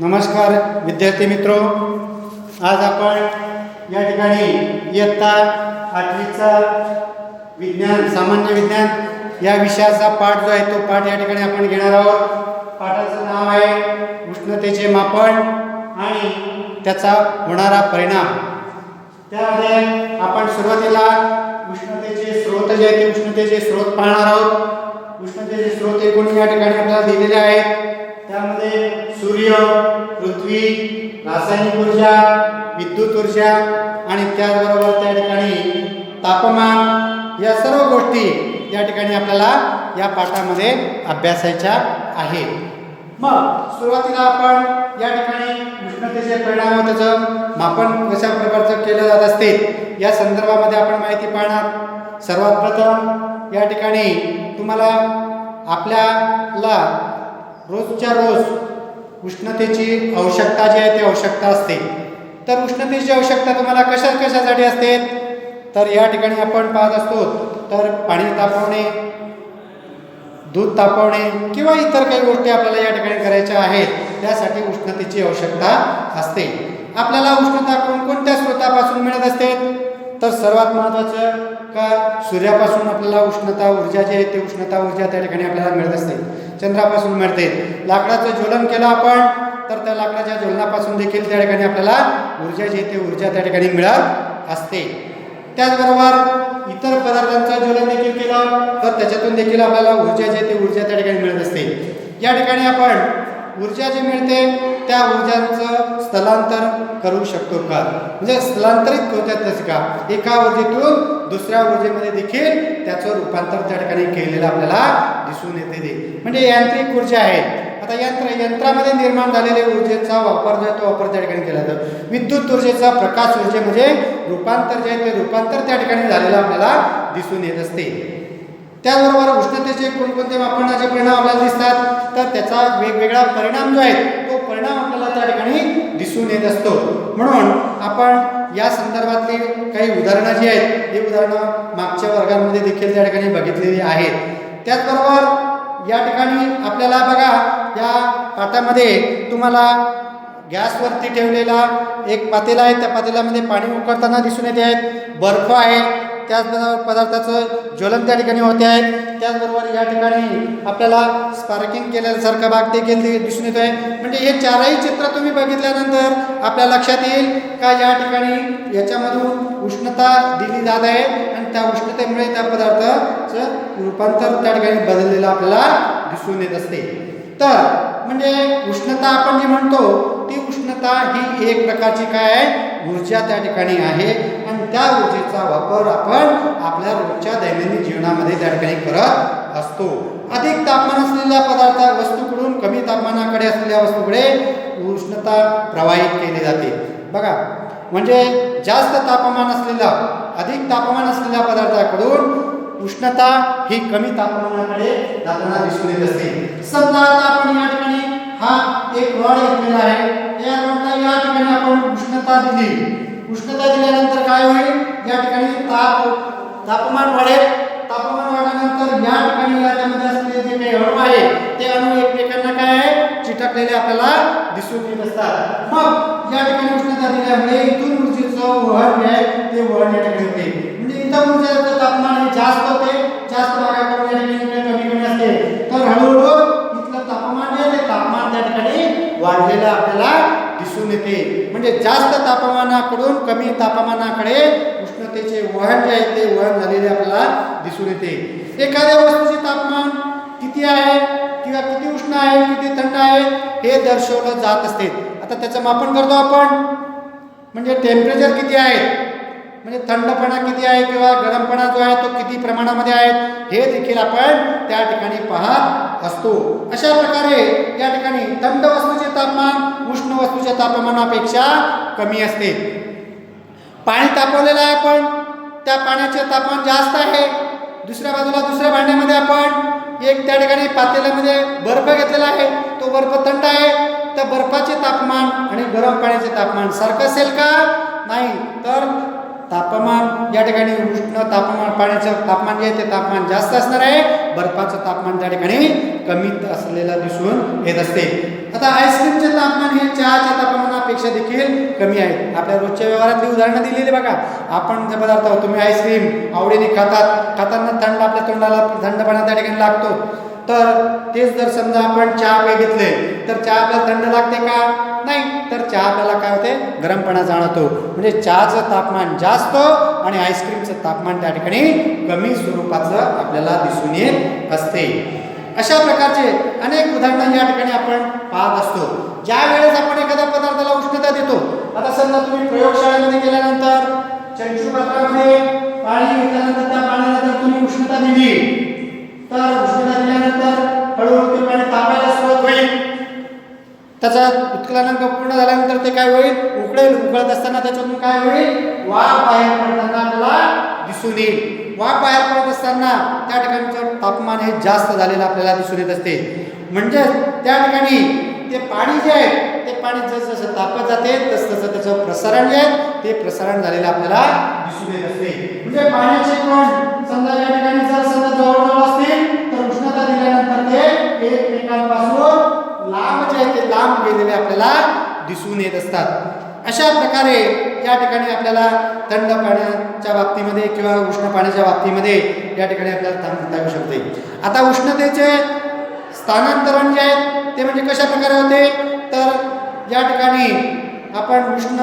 नमस्कार विद्यार्थी मित्रो. आज आपण या ठिकाणी इयत्ता आठवीचा विज्ञान सामान्य विज्ञान या विषयाचा पाठ जो आहे तो पाठ या ठिकाणी आपण घेणार आहोत. पाठाचं नाव आहे उष्णतेचे मापन आणि त्याचा होणारा परिणाम. त्यामध्ये आपण सुरुवातीला उष्णतेचे स्रोत जे आहेत ते उष्णतेचे स्रोत पाहणार आहोत. उष्णतेचे स्रोत एकूण या ठिकाणी आपल्याला दिलेले आहेत. त्यामध्ये सूर्य पृथ्वी रासायनिक ऊर्जा विद्युत ऊर्जा आणि त्याचबरोबर त्या ठिकाणी तापमान या सर्व गोष्टी या ठिकाणी आपल्याला या पाठामध्ये अभ्यासायच्या आहेत. मग सुरुवातीला आपण या ठिकाणी उष्णतेचे परिणाम त्याचं मापन कशा प्रकारचं केलं जात असते या संदर्भामध्ये आपण माहिती पाहणार. सर्वात प्रथम या ठिकाणी तुम्हाला आपल्याला रोजच्या रोज उष्णतेची आवश्यकता जी आहे ती आवश्यकता असते. तर उष्णतेची आवश्यकता तुम्हाला कशा कशासाठी असते? तर या ठिकाणी आपण पाहत असतो तर पाणी तापवणे दूध तापवणे किंवा इतर काही गोष्टी आपल्याला या ठिकाणी करायच्या आहेत त्यासाठी उष्णतेची आवश्यकता असते. आपल्याला उष्णता कोणकोणत्या स्रोतापासून मिळत असते? तर सर्वात महत्त्वाचं का? सूर्यापासून आपल्याला उष्णता ऊर्जा जी आहे ती उष्णता ऊर्जा त्या ठिकाणी आपल्याला मिळत असते. चंद्रापासून मिळते लाकडाचं ज्वलन केलं आपण तर त्या लाकडाच्या ज्वलनापासून देखील त्या ठिकाणी आपल्याला ऊर्जा जी ते ऊर्जा त्या ठिकाणी मिळत असते. त्याचबरोबर इतर पदार्थांचं ज्वलन देखील केलं तर त्याच्यातून देखील आपल्याला ऊर्जा जी ते ऊर्जा त्या ठिकाणी मिळत असते. या ठिकाणी आपण ऊर्जा जी मिळते त्या ऊर्जांचं स्थलांतर करू शकतो का? म्हणजे स्थलांतरित होत्यात तसे का? एका ऊर्जेतून दुसऱ्या ऊर्जेमध्ये देखील त्याचं रूपांतर त्या ठिकाणी केलेलं आपल्याला दिसून येते म्हणजे यांत्रिक ऊर्जा आहे. आता यंत्र यंत्रामध्ये निर्माण झालेल्या ऊर्जेचा वापर जो आहे तो वापर त्या ठिकाणी केला जातो. विद्युत ऊर्जेचा प्रकाश ऊर्जेमध्ये म्हणजे रूपांतर जे आहे ते रूपांतर त्या ठिकाणी झालेलं आपल्याला दिसून येत असते. त्याचबरोबर उष्णतेचे कोणकोणते वापरण्याचे परिणाम आपल्याला दिसतात तर त्याचा वेगवेगळा परिणाम जो आहे तो परिणाम आपल्याला त्या ठिकाणी दिसून येत असतो. म्हणून आपण या संदर्भातली काही उदाहरणं जी आहेत ही उदाहरणं मागच्या वर्गांमध्ये देखील त्या ठिकाणी बघितलेली आहेत. त्याचबरोबर या ठिकाणी आपल्याला बघा या पाठामध्ये तुम्हाला गॅसवरती ठेवलेला एक पातेला आहे त्या पातेल्यामध्ये पाणी उकळताना दिसून येते. आहेत बर्फ आहे त्याचबरोबर पदार्थाचं ज्वलन त्या ठिकाणी होते आहे. त्याचबरोबर या ठिकाणी आपल्याला स्पार्किंग केल्यासारखा भाग देखील दिसून येतो आहे. म्हणजे हे चारही चित्र तुम्ही बघितल्यानंतर आपल्या लक्षात येईल का या ठिकाणी याच्यामधून उष्णता दिली जात आहे आणि त्या उष्णतेमुळे त्या पदार्थाचं रूपांतर त्या ठिकाणी बदललेलं आपल्याला दिसून येत असते. तर म्हणजे उष्णता आपण जी म्हणतो ती उष्णता ही एक प्रकारची काय आहे? ऊर्जा त्या ठिकाणी आहे. त्या ऊर्जेचा वापर आपण आपल्या रोजच्या दैनंदिन जीवनामध्ये त्या ठिकाणी करत असतो. अधिक तापमान असलेल्या पदार्थ वस्तूकडून कमी तापमानाकडे असलेल्या वस्तूकडे उष्णता प्रवाहित केली जाते. बघा म्हणजे जास्त तापमान असलेला अधिक तापमान असलेल्या पदार्थाकडून उष्णता ही कमी तापमानाकडे जाताना दिसून येत असते. समजा आता आपण या ठिकाणी हा एक रॉड घेतलेला आहे. या रॉडला या ठिकाणी आपण उष्णता दिली. उष्णता दिल्यानंतर काय होईल? या ठिकाणी ताप तापमान वाढेल. तापमान वाढल्यानंतर या ठिकाणी याच्यामध्ये असलेले जे काही अणू आहे ते अणू एकमेकांना काय आहे? चिटकलेले आपल्याला दिसून येत असतात. मग या ठिकाणी उष्णता दिल्यामुळे इथून ऊर्जेचं वहन जे आहे ते वहन या ठिकाणी होते. म्हणजे इथं ऊर्जेचं तापमान हे जास्त होते. जास्त भागाकडून या ठिकाणी इकडे कमी कमी असते तर हळूहळू इथलं तापमान जे आहे ते तापमान त्या ठिकाणी वाढलेलं आपल्याला दिसून येते म्हणजे जास्त तापमानाकडून कमी तापमानाकडे उष्णतेचे वहन जे आहे ते वहन झालेले आपल्याला दिसून येते. एखाद्या वस्तूचे तापमान किती आहे किंवा किती उष्ण आहे किती थंड आहे हे दर्शवलं जात असते. आता त्याचं मापन करतो आपण. म्हणजे टेम्परेचर किती आहे? म्हणजे थंडपणा किती आहे किंवा गरमपणा जो आहे तो किती प्रमाणामध्ये आहे हे देखील आपण त्या ठिकाणी पाहत असतो. अशा प्रकारे या ठिकाणी थंड वस्तूचे तापमान उष्ण वस्तूच्या तापमानापेक्षा कमी असते. पाणी तापवलेलं आहे आपण त्या पाण्याचे तापमान जास्त आहे. दुसऱ्या बाजूला दुसऱ्या भांड्यामध्ये आपण एक त्या ठिकाणी पातेल्यामध्ये बर्फ घेतलेला आहे तो बर्फ थंड आहे. तर बर्फाचे तापमान आणि गरम पाण्याचे तापमान सारखं असेल का? नाही. तर तापमान या ठिकाणी उष्ण तापमान पाण्याचं तापमान जे आहे ते तापमान जास्त असणार आहे. बर्फाचं तापमान त्या ठिकाणी कमी असलेलं दिसून येत असते. आता आईस्क्रीमचे तापमान हे चहाच्या तापमानापेक्षा देखील कमी आहे. आपल्या रोजच्या व्यवहारातली उदाहरणं दिलेली बघा. आपण जे पदार्थ तुम्ही आईस्क्रीम आवडीने खातात खाताना थंड आपल्या तोंडाला थंड पाण्यात त्या ठिकाणी लागतो. तर तेच जर समजा आपण चहा काही घेतले तर चहा आपल्याला थंड लागते का? नाही तर चहा आपल्याला काय होते? गरमपणा जाणवतो. म्हणजे चहाचं तापमान जास्त आणि आईस्क्रीमचं तापमान त्या ठिकाणी कमी स्वरूपाचं आपल्याला दिसून येत असते. अशा प्रकारचे अनेक उदाहरणं या ठिकाणी आपण पाहत असतो. ज्या वेळेस आपण एखाद्या पदार्थाला उष्णता देतो आता समजा तुम्ही प्रयोगशाळेमध्ये गेल्यानंतर चंचू पात्रामध्ये पाणी घेतल्यानंतर त्या पाण्याला जर तुम्ही उष्णता दिली तर उष्णता दिल्यानंतर हळूहळू ते पाणी तापायला सुरुवात होईल. त्याचा उत्कलनांक पूर्ण झाल्यानंतर ते काय होईल? उकळेल. उकळत असताना त्याच्यातून काय होईल? वाफ बाहेर पडताना आपल्याला दिसून येईल. वाफ बाहेर पडत असताना त्या ठिकाणचं तापमान हे जास्त झालेलं आपल्याला दिसून येत असते. म्हणजे त्या ठिकाणी ते पाणी जे आहे ते पाणी जसं जसं तापत जाते तस तसं त्याचं प्रसारण जे आहे ते प्रसारण झालेलं आपल्याला दिसून येत असते. म्हणजे पाण्याचे कण? समजा या ठिकाणी जर समजा जवळजवळ असतील तर उष्णता दिल्यानंतर ते एकमेकांपासून लांब जे आहे ते लांब गेलेले आपल्याला दिसून येत असतात अशा प्रकारे या ठिकाणी आपल्याला थंड पाण्याच्या बाबतीमध्ये किंवा उष्ण पाण्याच्या बाबतीमध्ये या ठिकाणी आपल्याला सांगता येऊ शकते. आता उष्णतेचे स्थानांतरण जे आहे ते म्हणजे कशा प्रकारे होते? तर या ठिकाणी आपण उष्ण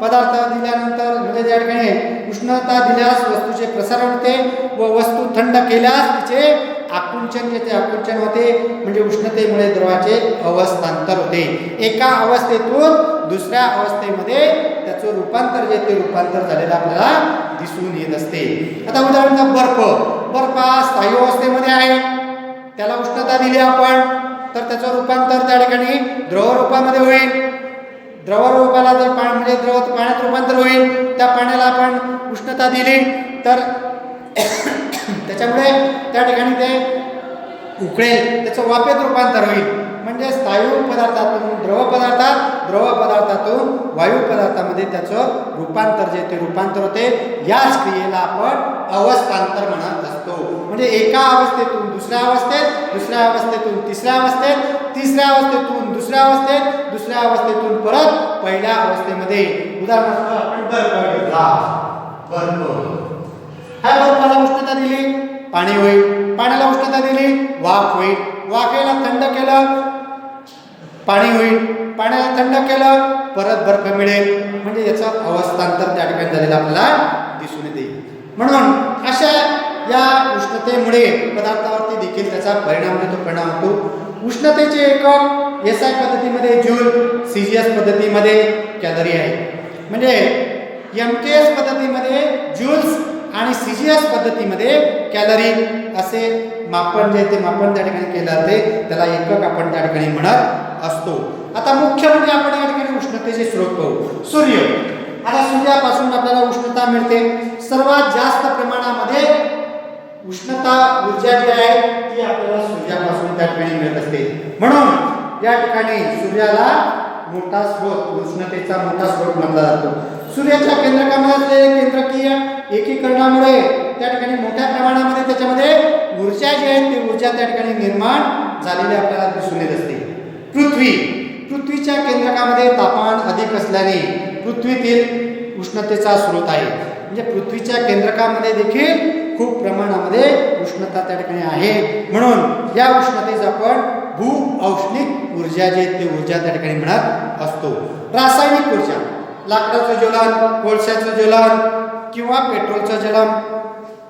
पदार्थ दिल्यानंतर म्हणजे त्या ठिकाणी उष्णता दिल्यास वस्तूचे प्रसारण होते व वस्तू थंड केल्यास तिचे आकुंचन जे ते आकुंचन होते म्हणजे उष्णतेमुळे द्रवाचे अवस्थांतर होते. एका अवस्थेतून दुसऱ्या अवस्थेमध्ये त्याचं रूपांतर जे ते रूपांतर झालेलं आपल्याला दिसून येत असते. आता उदाहरणार्थ बर्फ. बर्फ हा स्थायू अवस्थेमध्ये आहे. त्याला उष्णता दिली आपण तर त्याचं रूपांतर त्या ठिकाणी द्रव रूपामध्ये होईल. द्रव रूपाला जर पाणी म्हणजे द्रव पाण्यात रूपांतर होईल त्या पाण्याला आपण उष्णता दिली तर त्याच्यामुळे त्या ठिकाणी ते उकळेल त्याचं वाफेत रूपांतर होईल. म्हणजे स्थायू पदार्थातून द्रव पदार्थात द्रव पदार्थातून वायू पदार्थामध्ये त्याचं रूपांतर जे ते रूपांतर होते याच क्रियेला आपण अवस्थांतर म्हणत असतो. म्हणजे एका अवस्थेतून दुसऱ्या अवस्थेत दुसऱ्या अवस्थेतून तिसऱ्या अवस्थेत तिसऱ्या अवस्थेतून दुसऱ्या अवस्थेत दुसऱ्या अवस्थेतून परत पहिल्या अवस्थेमध्ये. उदाहरणार्थ आपण बर्फ घेतला. बर्फ ह्या बर्फाला उष्णता दिली. पाणी होईल. पाण्याला उष्णता दिली. वाफ होईल. वाफेला थंड केलं. पाणी होईल. पाण्याला थंड केलं परत बर्फ मिळेल. म्हणजे याचं अवस्थांतर त्या ठिकाणी झालेलं आपल्याला दिसून येते. म्हणून अशा या उष्णतेमुळे पदार्थावरती देखील त्याचा परिणाम होतो परिणाम होतो. उष्णतेचे एकक एस आय पद्धतीमध्ये जूल सी जी एस पद्धतीमध्ये कॅलरी आहे. म्हणजे एम के एस पद्धतीमध्ये ज्यूल्स आणि सी जी एस पद्धतीमध्ये कॅलरी असे मापन जे ते मापन त्या ठिकाणी केलं जाते. त्याला एकक आपण त्या ठिकाणी म्हणत असतो. आता मुख्य म्हणजे आपण या ठिकाणी उष्णतेचे स्रोत पाहू. सूर्य. आता सूर्यापासून आपल्याला उष्णता मिळते. सर्वात जास्त प्रमाणामध्ये उष्णता ऊर्जा जी आहे ती आपल्याला सूर्यापासून त्या ठिकाणी मिळत असते. म्हणून या ठिकाणी सूर्याला मोठा स्रोत उष्णतेचा मोठा स्रोत मानला जातो. सूर्याच्या केंद्रकामध्ये केंद्रकीय एकीकरणामुळे त्या ठिकाणी मोठ्या प्रमाणामध्ये त्याच्यामध्ये ऊर्जा जी आहे ती ऊर्जा त्या ठिकाणी निर्माण झालेली आपल्याला दिसून येत असते. पृथ्वी. पृथ्वीच्या केंद्रकामध्ये तापमान अधिक असल्याने पृथ्वीतील उष्णतेचा स्रोत आहे. म्हणजे पृथ्वीच्या केंद्रकामध्ये देखील खूप प्रमाणामध्ये उष्णता त्या ठिकाणी आहे. म्हणून या उष्णतेच आपण भू औष्णिक ऊर्जा जे ते ऊर्जा त्या ठिकाणी म्हणत असतो. रासायनिक ऊर्जा लाकडाचं ज्वलन कोळशाचं ज्वलन किंवा पेट्रोलचं ज्वलन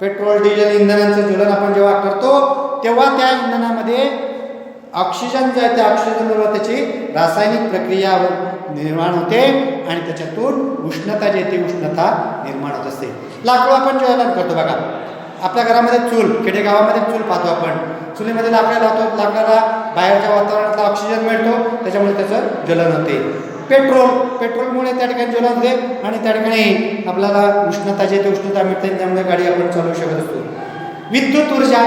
पेट्रोल डिझेल इंधनांचं ज्वलन आपण जेव्हा करतो तेव्हा त्या इंधनामध्ये ऑक्सिजन जे आहे त्या ऑक्सिजनबरोबर त्याची रासायनिक प्रक्रिया निर्माण होते आणि त्याच्यातून उष्णता जी आहे ती उष्णता निर्माण होत असते. लाकूड आपण ज्वलन करतो बघा आपल्या घरामध्ये चूल खेडेगावामध्ये चूल पाहतो आपण. चुलीमध्ये लाकडं लावतो लाकडाला बाहेरच्या वातावरणातला ऑक्सिजन मिळतो त्याच्यामुळे त्याचं ज्वलन होते. पेट्रोल पेट्रोलमुळे त्या ठिकाणी ज्वलन होते आणि त्या ठिकाणी आपल्याला उष्णता जे ते उष्णता मिळते त्यामुळे गाडी आपण चालवू शकत असतो. विद्युत ऊर्जा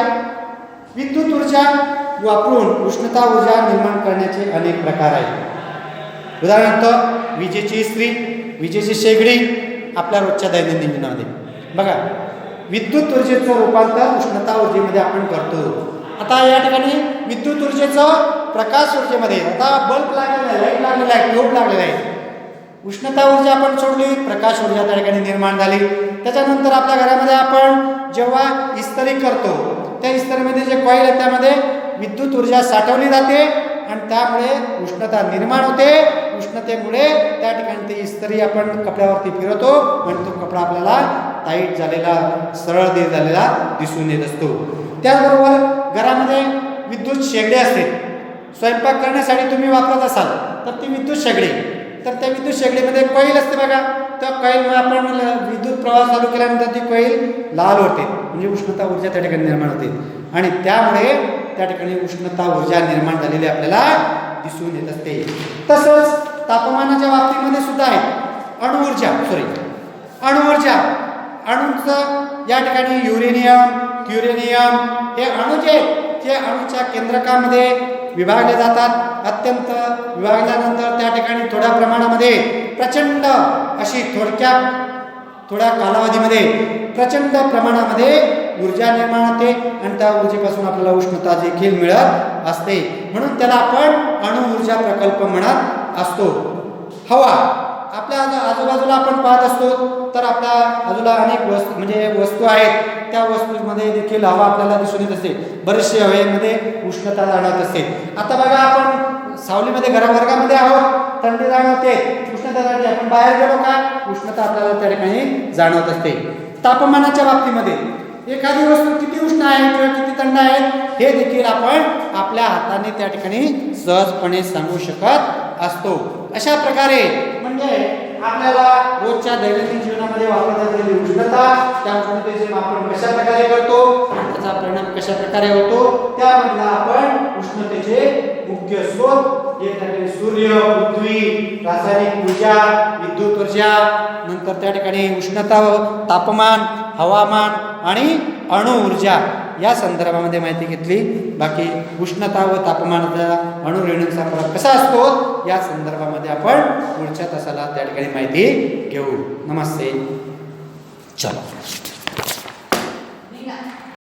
विद्युत ऊर्जा वापरून उष्णता ऊर्जा निर्माण करण्याचे अनेक प्रकार आहेत. उदाहरणार्थ विजेची इस्त्री विजेची शेगडी आपल्या रोजच्या दैनंदिन जीवनामध्ये. बघा विद्युत ऊर्जेचं रूपांतर उष्णता ऊर्जेमध्ये आपण करतो. आता या ठिकाणी विद्युत ऊर्जेचं प्रकाश ऊर्जेमध्ये आता बल्ब लागलेला आहे लाइट लागलेला आहे ट्यूब लागलेला आहे. उष्णता ऊर्जा आपण सोडली प्रकाश ऊर्जा त्या ठिकाणी निर्माण झाली. त्याच्यानंतर आपल्या घरामध्ये आपण जेव्हा इस्तरी करतो त्या इस्तरीमध्ये जे कॉईल आहे त्यामध्ये विद्युत ऊर्जा साठवली जाते आणि त्यामुळे उष्णता निर्माण होते. उष्णतेमुळे त्या ठिकाणी ती इस्त्री आपण कपड्यावरती फिरवतो आणि तो कपडा आपल्याला टाईट झालेला सरळ दे झालेला दिसून येत असतो. त्याचबरोबर घरामध्ये विद्युत शेगडी असते. स्वयंपाक करण्यासाठी तुम्ही वापरत असाल तर ती विद्युत शेगडी. तर त्या विद्युत शेगडीमध्ये कॉईल असते बघा. त्या कॉईलमुळे आपण विद्युत प्रवाह चालू केल्यानंतर ती कॉईल लाल होते. म्हणजे उष्णता ऊर्जा त्या ठिकाणी निर्माण होते. आणि त्यामुळे त्या ठिकाणी उष्णता ऊर्जा निर्माण झालेली आपल्याला दिसून येत असते. तसंच तापमानाच्या बाबतीमध्ये सुद्धा आहे. अणुऊर्जा सॉरी अणुऊर्जा अणूंचं या ठिकाणी युरेनियम क्युरेनियम हे अणू जे आहेत, ते अणूच्या केंद्रकामध्ये विभागले जातात. अत्यंत विभागल्यानंतर त्या ठिकाणी थोड्या प्रमाणामध्ये प्रचंड अशी थोडक्या थोड्या कालावधीमध्ये प्रचंड प्रमाणामध्ये ऊर्जा निर्माण होते आणि त्या ऊर्जेपासून आपल्याला उष्णता देखील मिळत असते. म्हणून त्याला आपण अणु ऊर्जा प्रकल्प म्हणत असतो. हवा आपल्या आजूबाजूला आपण पाहत असतो तर आपल्या बाजूला अनेक वस्तू म्हणजे वस्तू आहेत. त्या वस्तूंमध्ये देखील हवा आपल्याला दिसून येत असते. बरेचसे हवेमध्ये उष्णता जाणवत असते. आता बघा आपण सावलीमध्ये गरम वर्गामध्ये आहोत. थंडी जाणवते. उष्णता जाणवते आपण बाहेर गेलो का? उष्णता आपल्याला त्या ठिकाणी जाणवत असते. तापमानाच्या बाबतीमध्ये एखादी वस्तू किती उष्ण आहे किंवा किती थंड आहे हे देखील आपण आपल्या हाताने त्या ठिकाणी सहजपणे सांगू शकत असतो. अशा प्रकारे म्हणजे आपल्याला रोजच्या दैनंदिन जीवनामध्ये वापरण्यात आलेली उष्णता त्या उष्णतेचे मापन कशा प्रकारे करतो त्याचा परिणाम कशा प्रकारे होतो त्यामधला आपण उष्णतेचे मुख्य स्रोत ठिकाणी सूर्य पृथ्वी रासायनिक ऊर्जा विद्युत ऊर्जा नंतर त्या ठिकाणी उष्णता व तापमान हवामान आणि अणुऊर्जा या संदर्भामध्ये माहिती घेतली. बाकी उष्णता व तापमानाचा अणुरेणूंचा फरक कसा असतो या संदर्भामध्ये आपण पुढच्या तासाला त्या ठिकाणी माहिती घेऊ. नमस्ते. चला.